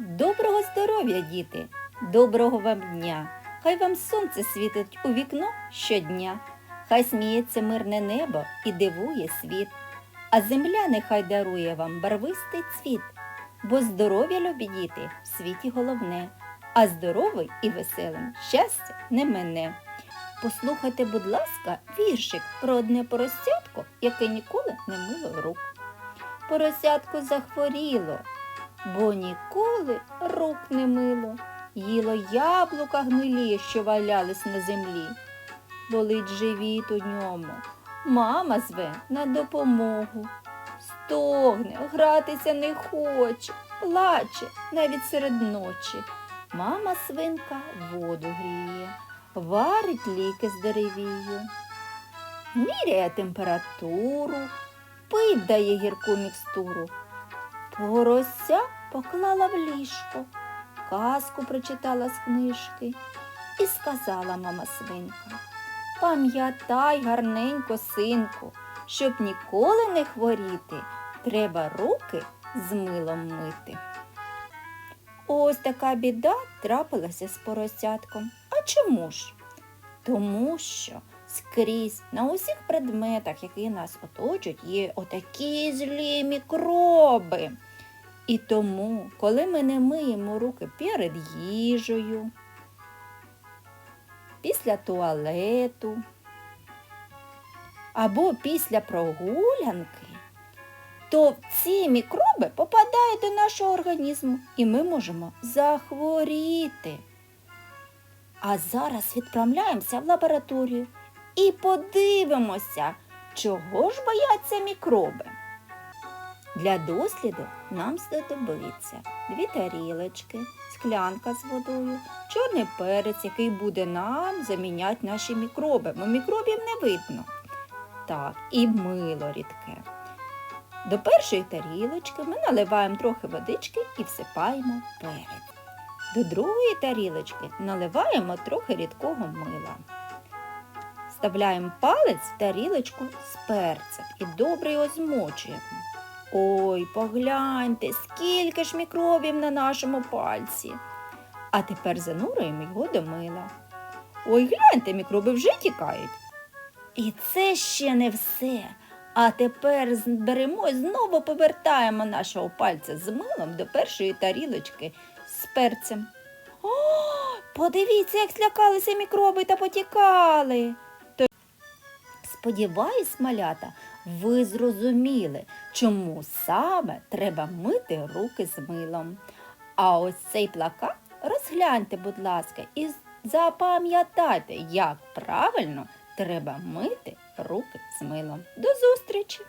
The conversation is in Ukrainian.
Доброго здоров'я, діти! Доброго вам дня! Хай вам сонце світить у вікно щодня, хай сміється мирне небо і дивує світ, а земля нехай дарує вам барвистий цвіт, бо здоров'я, любі діти, в світі головне, а здоровий і веселим щастя не мене. Послухайте, будь ласка, віршик про одне поросятко, яке ніколи не мило рук. Поросятко захворіло, бо ніколи рук не мило. Їло яблука гнилі, що валялись на землі. Болить живіт у ньому. Мама зве на допомогу. Стогне, гратися не хоче, плаче навіть серед ночі. Мама свинка воду гріє, варить ліки з деревію, міряє температуру, пить дає гірку мікстуру. Порося поклала в ліжко, казку прочитала з книжки і сказала мама свинка. Пам'ятай гарненько, синку, щоб ніколи не хворіти, треба руки з милом мити. Ось така біда трапилася з поросятком. А чому ж? Тому що скрізь на усіх предметах, які нас оточують, є отакі злі мікроби. І тому, коли ми не миємо руки перед їжею, після туалету або після прогулянки, то ці мікроби попадають до нашого організму і ми можемо захворіти. А зараз відправляємося в лабораторію і подивимося, чого ж бояться мікроби. Для досліду нам знадобиться дві тарілочки, склянка з водою, чорний перець, який буде нам заміняти наші мікроби, бо мікробів не видно. Так, і мило рідке. До першої тарілочки ми наливаємо трохи водички і всипаємо перець. До другої тарілочки наливаємо трохи рідкого мила. Вставляємо палець в тарілочку з перцем і добре його змочуємо. Ой, погляньте, скільки ж мікробів на нашому пальці. А тепер занурюємо його до мила. Ой, гляньте, мікроби вже тікають. І це ще не все. А тепер беремо і знову повертаємо нашого пальця з милом до першої тарілочки з перцем. О, подивіться, як злякалися мікроби та потікали. Сподіваюсь, малята, ви зрозуміли, чому саме треба мити руки з милом. А ось цей плакат розгляньте, будь ласка, і запам'ятайте, як правильно треба мити руки з милом. До зустрічі!